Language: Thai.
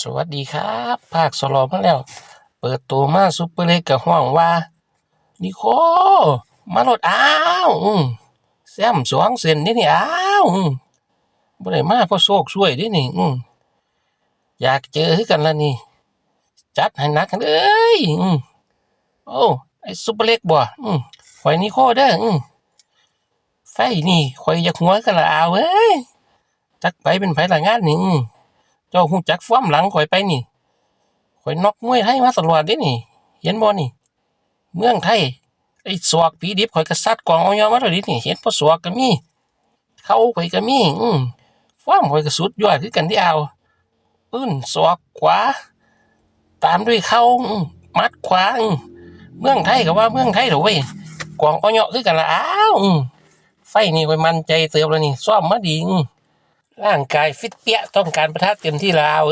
สวัสดีครับภาคสลอมาแล้ว เปิดตัวมาซุปเปอร์เล็กกับห้องว่านิโคมาโลดอ้าวแซมสองเซนนี่นี่อ้าวบ่ได้มาเพราะโชคช่วยดินี่อือยากเจอคือกันละนี่ จัดให้นักเลยอืมโอ้ไอซุปเปอร์เล็กบ่อืมข่อยนิโคเด้ออืมไฟนี่ข่อยอยากหัวกันละอ้าวเอ้ยจักไปเป็นไผละงานนี่อืมเจ้าหูจักฟ้อมหลังข่อยไปนี่ข่อยนอกมวยไทยมาตลอดเด้นี่ เห็นบ่นี่ เมืองไทยไอ้สวกผีดิบข่อยก็ซัดกองเอายอมาแล้วดินี่ เห็นบ่สวกก็มี เข้าข่อยก็มี อืมฟ้อมข่อยก็สุดยอดคือกันที่เอาปื้นสวกขวา ตามด้วยเข้ามัดขวาเมืองไทยก็ว่าเมืองไทยเถอะเว้ยกองเอาเนาะคือกันละอ้าวไฟนี่ข่อยมั่นใจเติบแล้วนี่ซ้อมมาดีอืม ร่างกายฟิตเปี้ยต้องการประทะเต็มที่แล้ว